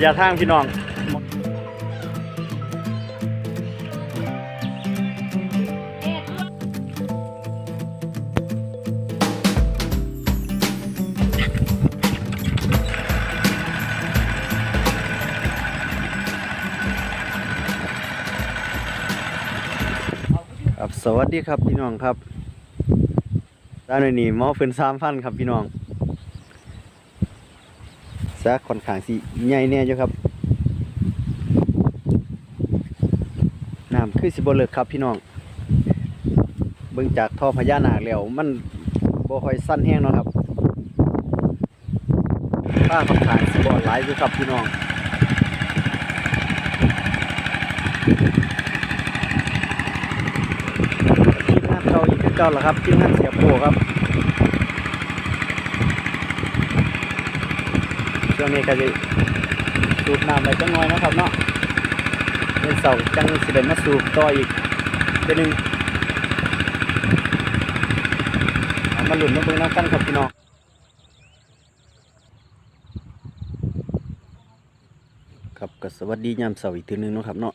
ระยะทางพี่น้องครับสวัสดีครับพี่น้องครับด้านนี้หมอเฟินสามพันครับพี่น้อง ซักค่อนข้างสิใหญ่แน่อยู่ครับน้ำคือสิบเลิกครับพี่น้อง เบิ่งจากท่อพญานาคแล้วมันบ่ค่อยสั้นแห้งเนาะครับป้าค่อนข้างสิบ่หลายอยู่ครับพี่น้องทีมงานเก่าอีกเก่าแล้วครับทีมงานเสียโปครับ ช่วงนี้ก็จะสูบน้ำไปจังน้อยนะครับเนาะเดือนเสาจังสิได้มาสูบต่ออีกเดือนหนึ่งมาหลุนมาเบิ่งน้ำกันครับพี่น้องครับก็สวัสดียามเสาร์อีกทีหนึงนะครับเนาะ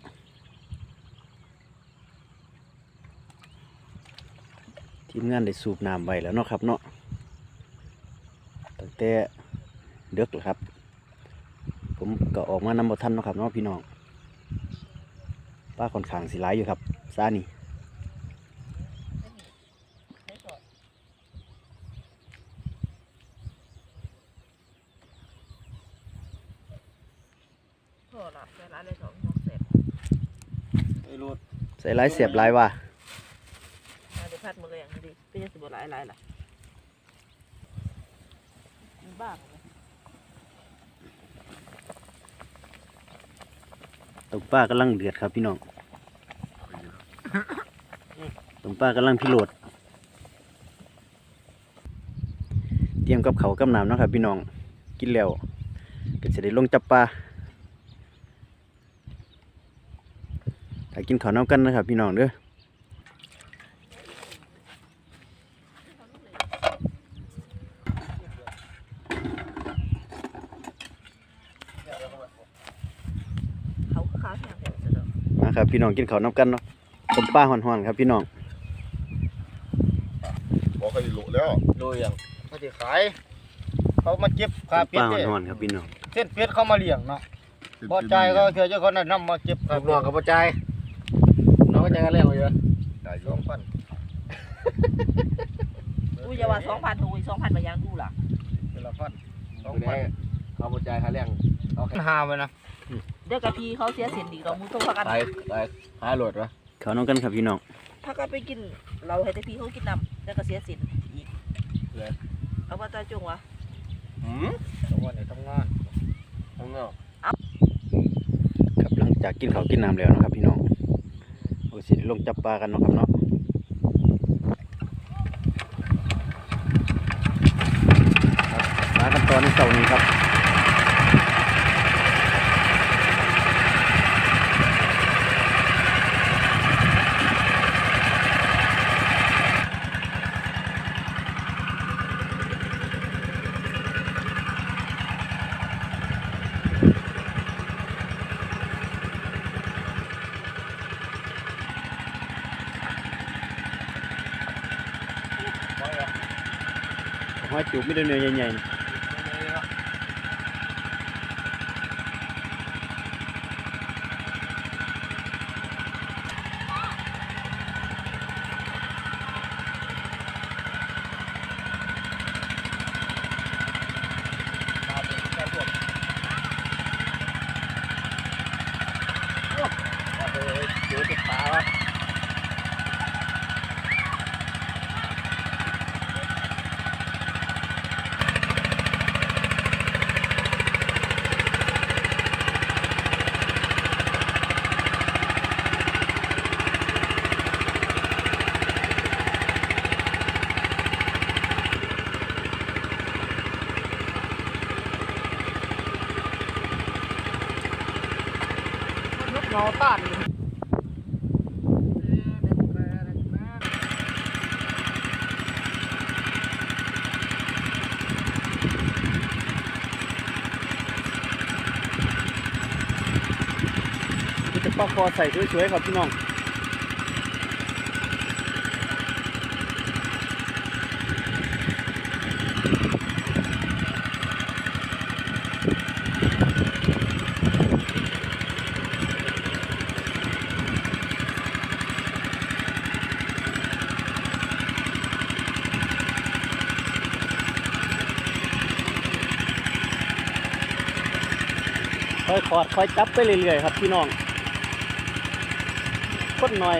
ทีมงานได้สูบน้ำไว้แล้วเนาะครับเนาะตั้งแต่เด็กแล้วครับ ผมก็ออกมานำบ่ทันนะครับเนาะพี่น้องป้าค่อนข้างสิหลายอยู่ครับซานี่ใส่หลายเสียบหลายว่ะมาเดี๋ยวพัดมืออย่างดีเป็นยังสิบหลายหลายล่ะบ้าปะเนี่ย ต้มป้ากำลังเดือดครับพี่น้องต้มป้ากำลังพิโรดเตรียมกับเขากับน้ำนะครับ พี่น้องกินแล้วก็จะได้ลงจับปลาถ้ากินข้าวน้ำกันนะครับ พี่น้องเด้อ เขาคือขาวแห้งแห้งสุดแล้ว มา ครับพี่น้องกินข้าวน้ำกันเนาะต้มปลาห่อนๆครับพี่น้องบอกเขาดิโลแล้วโดยอย่างเขาจะขาย เขามาเก็บขาต้มเป็ปดลาเนี่ยห่อนๆครับพี่น้องเส้นเป็ดเขามาเลี้ยงเนาะพอใจายเขาเถื่อเจ้าเขาแนะนำมาเก็บขาลูกน้องกับพ่อใจายน้องก็ใจกันเรื่องมาเยอะได้อสยู่องพันอุ้ยอย่าว่าสองพันถูกสองพันไปยังกูล่ะ เป็นละพันสองไม่พัได้นเขาพ่อใจายค่าเรื่องเอาแค่หาไปนะ เดี๋ยวกะทีเขาเสียสินดีเรามูต้องพากันตายตายหายโหลดวะข้าวน้ำกันครับพี่น้องถ้ากันไปกิน เราให้แต่พี่เขากินน้ำแล้วก็เสียสินอีกเอาว่าตาจงวะหืมสองวันเนี่ยทำงานข้างนอกครับหลังจากกินข้าวกินน้ำแล้วนะครับพี่น้องโอ้สิได้ลงจับปลากันเนาะครับเนาะครับมากันตอนในเสาร์นี้ครับ หอย เขตัดจะปอกคอใส่สวยๆครับพี่น้อง อยขอดค่อยจับไปเรื่อยๆครับพี่น้องคนหน่อย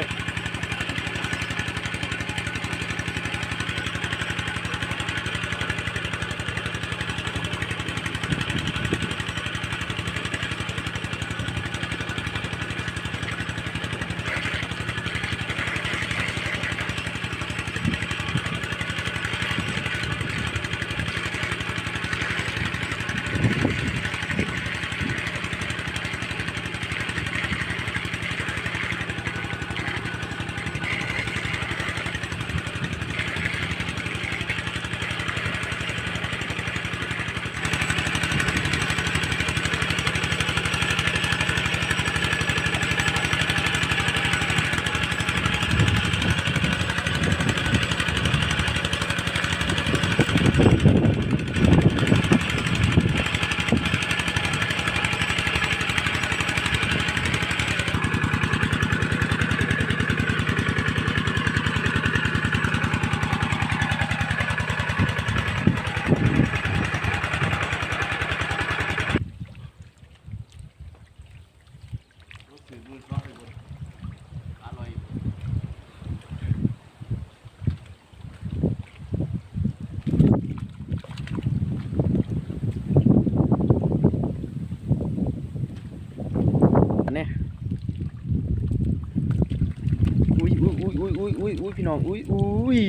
อันนี้อุ้ยอุ้ย อุ้ยอุ้ยพี่น้องอุ้ยอุ้ย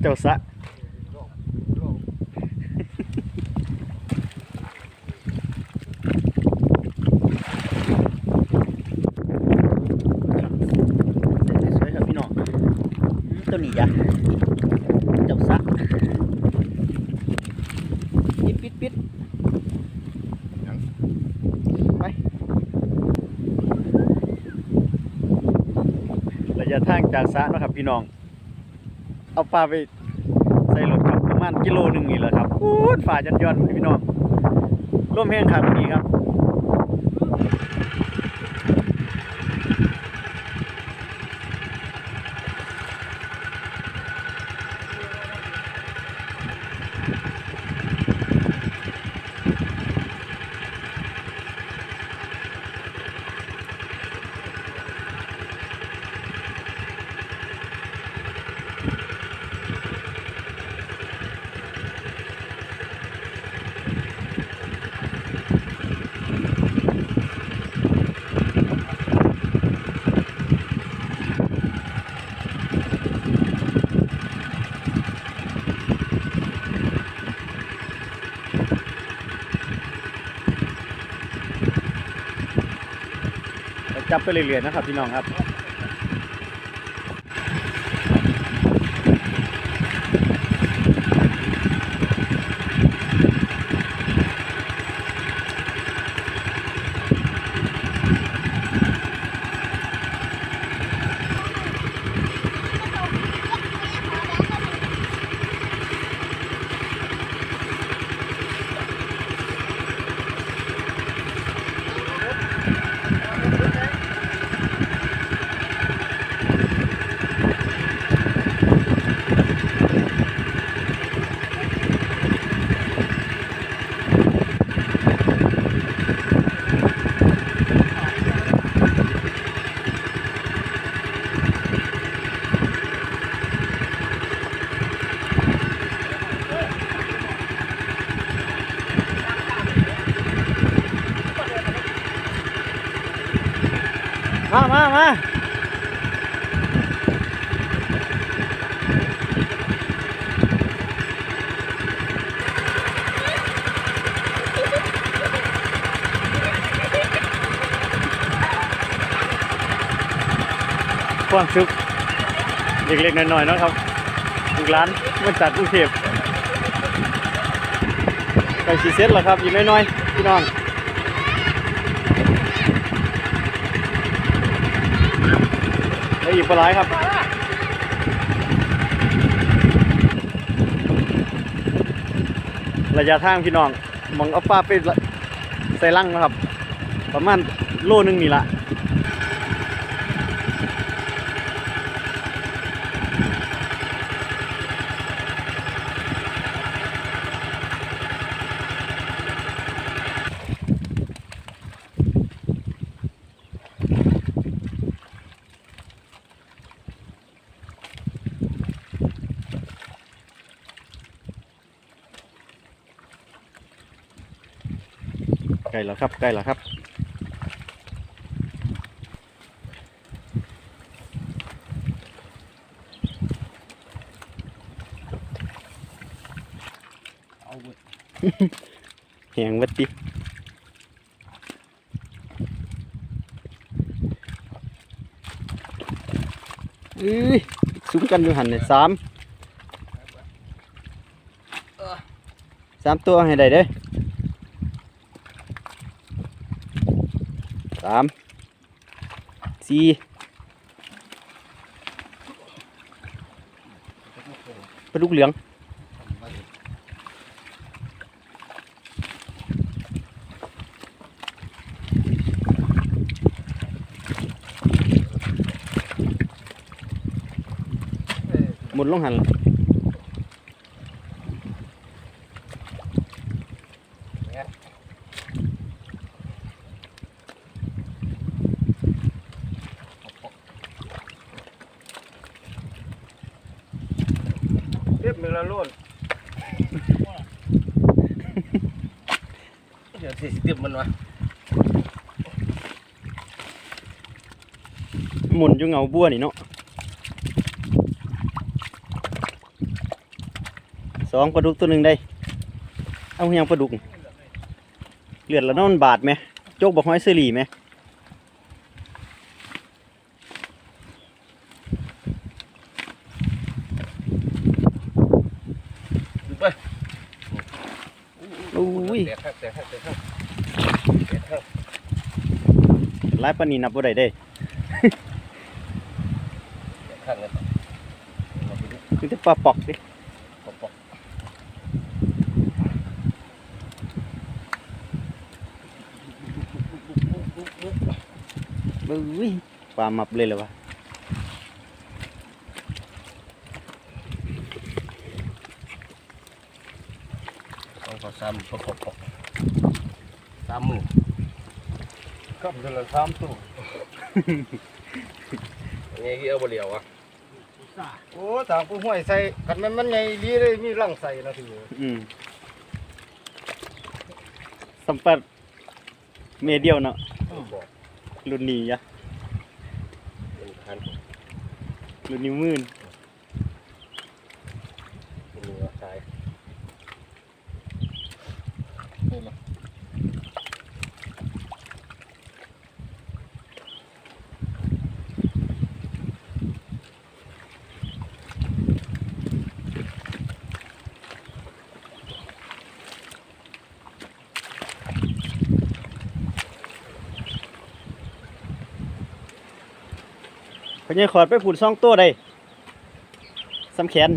เจ้าสะเส้นสวยๆครับพี่น้องตัวนี้ จ้ะเจ้าสะปิดปิดปิดไประยะทางจากสระเนาะครับพี่น้อง เอาปลาไปใส่รถครับประมาณกิโลหนึ่งนี่แหละครับพูดฝ่ายันย้อนๆพี่น้องร่วมแห้งครับวันนี้ครับ จับ ไปเรื่อยๆนะครับพี่น้องครับามามาความสุขเล็กๆน่อยๆนะครับลูกร้านมาจากกรุเทพไปสีเซ็ตเหรอครับอีกน้อยๆพี่น้อง แล้วอีปลายครับระยะทางพี่น้องมองเอาปลาไปใส่ลังนะครับ ประมาณโลนึงนี่ละ ใกล้แล้วครับใกล้แล้วครับเอาเว้ยแหงวัดติเอ้ยซุ้มกันอยู่หันเลยสามสามตัวให้ได้เด้อ สามสี่ปลาดุกเหลืองหมุนลงหัน เรียบมือละโลด เดี๋ยวสิเตรียมมันวะ หมุน อยู่เงาบัวนี่เนาะสองปลาดุกตัวหนึ่งได้ เอาเฮียงปลาดุก เลือดแล้วเนาะมันบาดไหมโจกบอกห้อยเสรีไหมดูไปอุ้ยแตกครับแตกครับแตกครับแตกครับหลายปานนี้นับบ่ได้เด้ แตกข้างเลยเอา ไปดูคือแต่ปลาปอกเด้ปอกปอกอุ้ยปลามับเลยเลยวะเอาขอซ้ำปอกปอกปอกสามมือครับเดือนละสามตัวอันนี้กี่เอาบ่เหลียวอะ โอ้ตามกูห้วยใส่กันมันมันใหญ่ดีเลยมีรังใส่นะทีอืมสัมปัดเมเดียวเนาะบอกรุ่นนี้ยะเป็นคันรุ่นนี้มื่นเป็น พญายขอดไปผุดซองตัวใด้สำแขน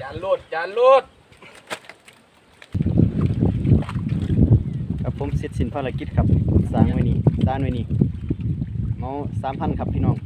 จานโลดจานโลด ครับผมเสิ้นภารกิจครับสร้างไว้นี่สร้างไว้นี่เมาสามพันครับพี่น้อง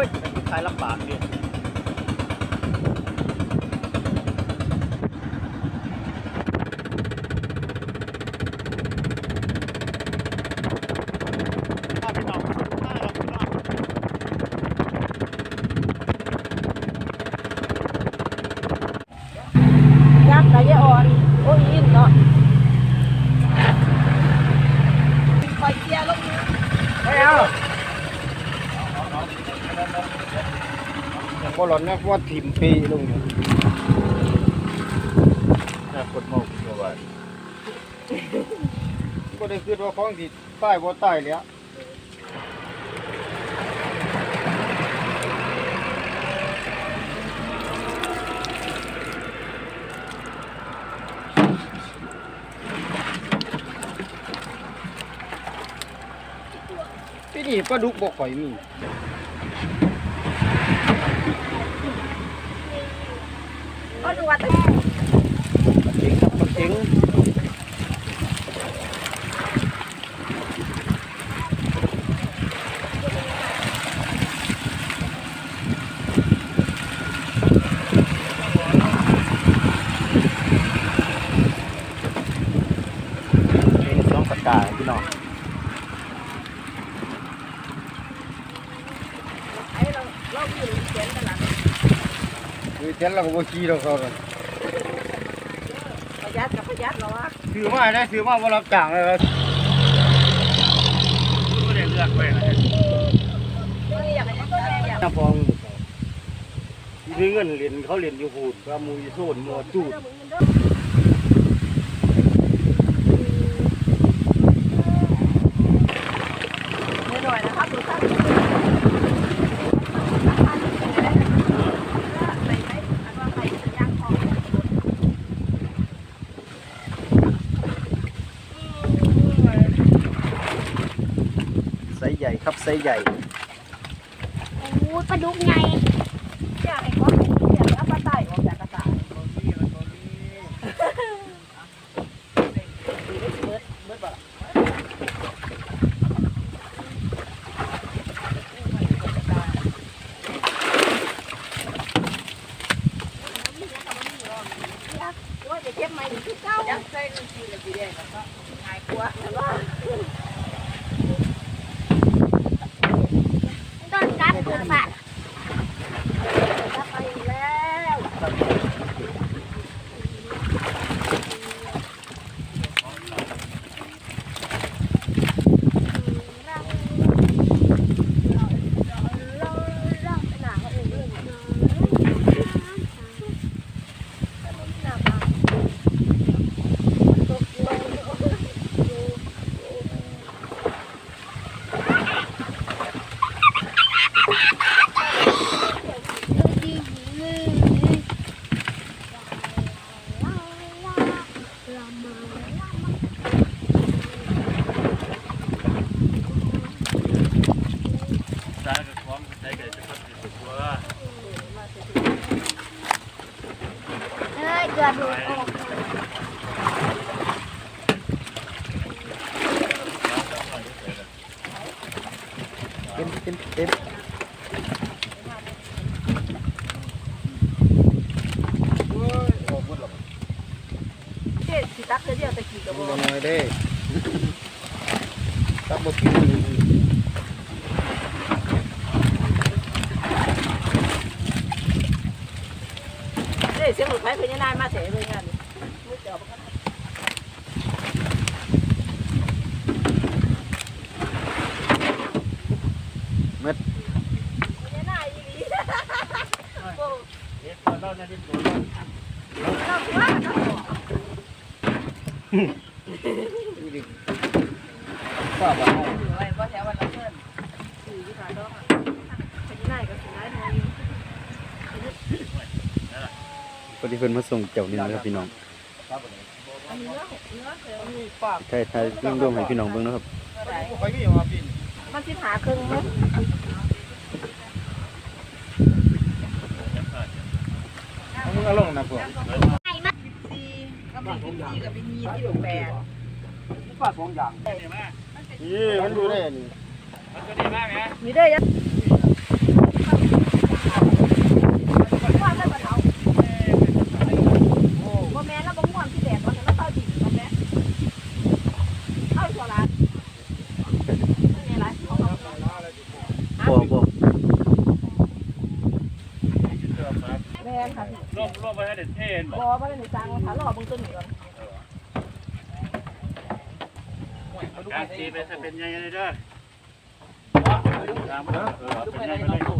ว้ยใครลำบากดิ ว่าถิ่มปีลงอยู่น่ากดเมาตัวไว้บ่ได้คิดว่าของสิตายบ่ตายแล้วที่นี่ปลาดุกบ่ค่อยมี ดูว่าแต่ เจ๋งครับเจ๋ง เจ๋งสองปากกาพี่น้อง ไอ้เราเราอยู่เขียนกันหลัง คือเทนเราก็บ่ขี่ดอกเขาน่ะประหยัดกับประหยัดเหรอวะถือมาได้ถือมาบ่รับจ้างเลยครับก็ได้เลือกไว้นะนี่อยากให้ยังไงอยากน้าฟองมีเงินเหรียญเขาเหรียญอยู่หูดว่ามูยโซนมัวจูด หน่อยนะครับดูท่านใส่ไหมอันว่าใส่ยางทอง ไซส์ใหญ่ครับ ไซส์ใหญ่ โอ้ยปลาดุกไง อยากให้เขาอยากเอาปลาไต่ออกจากกระสาเบิดเบิดบ่ ว่าจะเก็บมาอีกคือเก้ายักษ์ใส่ลูกจีนเลยสีแดงก็หายกลัวแต่ว่า ต้นกัดเกิดบาด จะไปแล้ว ซากับความใช้กันจะพัดติดตัว เอ้ยเกิดดูออก เต็มเต็มเต็ม โอ้ยออกหมดหรอก เจ๊สิตักเดียวตะกี้กับ บ่ บ่ น้อยเด้ตักบ่กิน เจ๊เสียงรถไฟพญานายมาเสยเลยงานนี้มือเจาะกันพญานายอีหลีโอ้ เด็ดตัวเราเนี่ยเด็ดตัวเรา เราว่าเนาะ ป้าบ้าเฮาไว้บ่แถววันละเพิ่นสี่ที่ขาดอกอะพญานายก็สิได้หน่อยพอดีเพิ่นมาส่งเจ้านี่นะครับพี่น้องอันเนื้อเนื้อเสือมีปากใช่ใช่เรื่องร่วมให้พี่น้องเบิ่งนะครับมันสิหาครึ่งมั้งมึงเอาลงนะพวก กับเป็นกับเป็นมีที่หลงแปดมันก็สองอย่างนี่มันดูได้นี่มันก็ดีมากนะมีได้ยัง นค่ะ ร่วมร่วมไปให้ เด็ดเทนบอว่าในจางขาหล่อมึงต้นเหนือการตีไปถ้าเป็นยังไงเด้อตามมาเออเป็นยังไงเลย